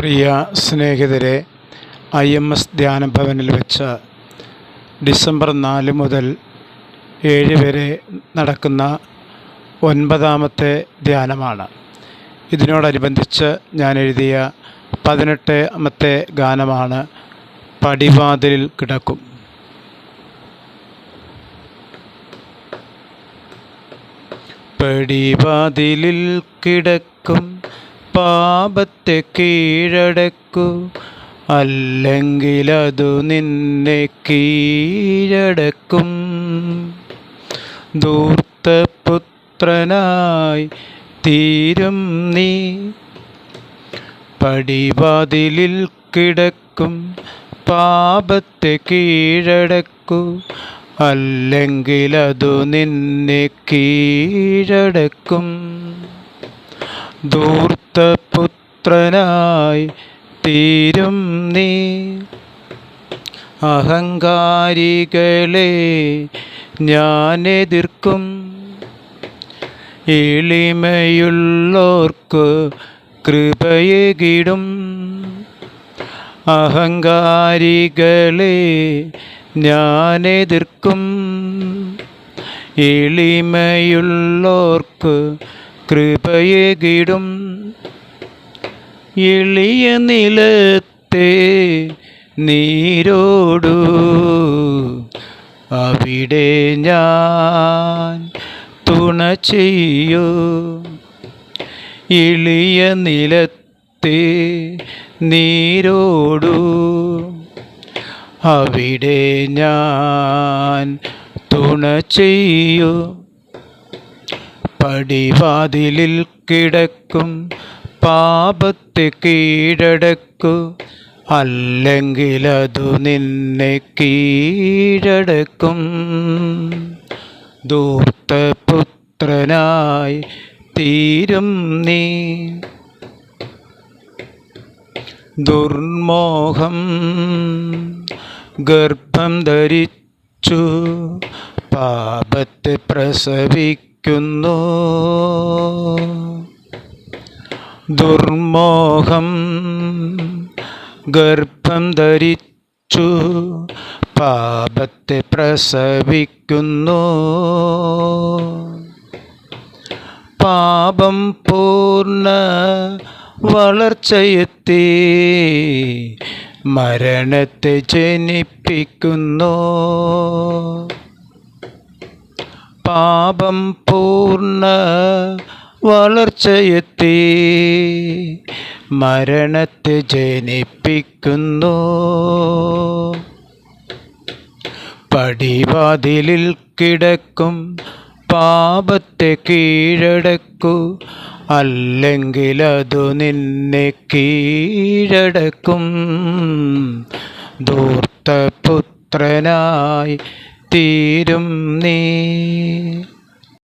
പ്രിയ സ്നേഹിതരെ I M S ധ്യാനഭവനിൽ വെച്ച് December നാല് മുതൽ ഏഴ് വരെ നടക്കുന്ന ഒൻപതാമത്തെ ധ്യാനമാണ്. ഇതിനോടനുബന്ധിച്ച് ഞാൻ എഴുതിയ പതിനെട്ടാമത്തെ ഗാനമാണ് പടിവാതിലിൽ കിടക്കും. പടിവാതിലിൽ കിടക്കും. പാപത്തെ കീഴടക്കൂ. അല്ലെങ്കിലതു നിന്നെ കീഴടക്കും. ധൂർത്തപുത്രനായി തീരും നീ. പടിവാതിലിൽ കിടക്കും. പാപത്തെ കീഴടക്കൂ. അല്ലെങ്കിലതു നിന്നെ കീഴടക്കും. ധൂർത്തപുത്രനായി തീരും നീ. അഹങ്കാരികളെ ഞാൻ എതിർക്കും. എളിമയുള്ളോർക്ക് കൃപയകിടും അഹങ്കാരികളെ ഞാൻ എതിർക്കും. എളിമയുള്ളോർക്ക് കൃപയകിടും. എളിയ നിലത്തെ നീരോടു അവിടെ ഞാൻ തുണ ചെയ്യൂ. എളിയ നിലത്തെ നീരോടു അവിടെ ഞാൻ തുണ ചെയ്യൂ. പടിവാതിലിൽ കിടക്കും പാപത്തെ കീഴടക്കു. അല്ലെങ്കിലതു നിന്നെ കീഴടക്കും. ദൂർത്തപുത്രനായി തീരും നീ. ദുർമോഹം ഗർഭം ധരിച്ചു പാപത്തെ പ്രസവിക്കുന്നു ദുർമോഹം ഗർഭം ധരിച്ചു പാപത്തെ പ്രസവിക്കുന്നു. പാപം പൂർണ വളർച്ചയെത്തി മരണത്തെ ജനിപ്പിക്കുന്നു. പാപം പൂർണ വളർച്ചയെത്തി. മരണത്തെ ജനിപ്പിക്കുന്നു. പടിവാതിലിൽ കിടക്കും. പാപത്തെ കീഴടക്കൂ. അല്ലെങ്കിലതു നിന്നെ കീഴടക്കും. ധൂർത്തപുത്രനായി തീരും നീ.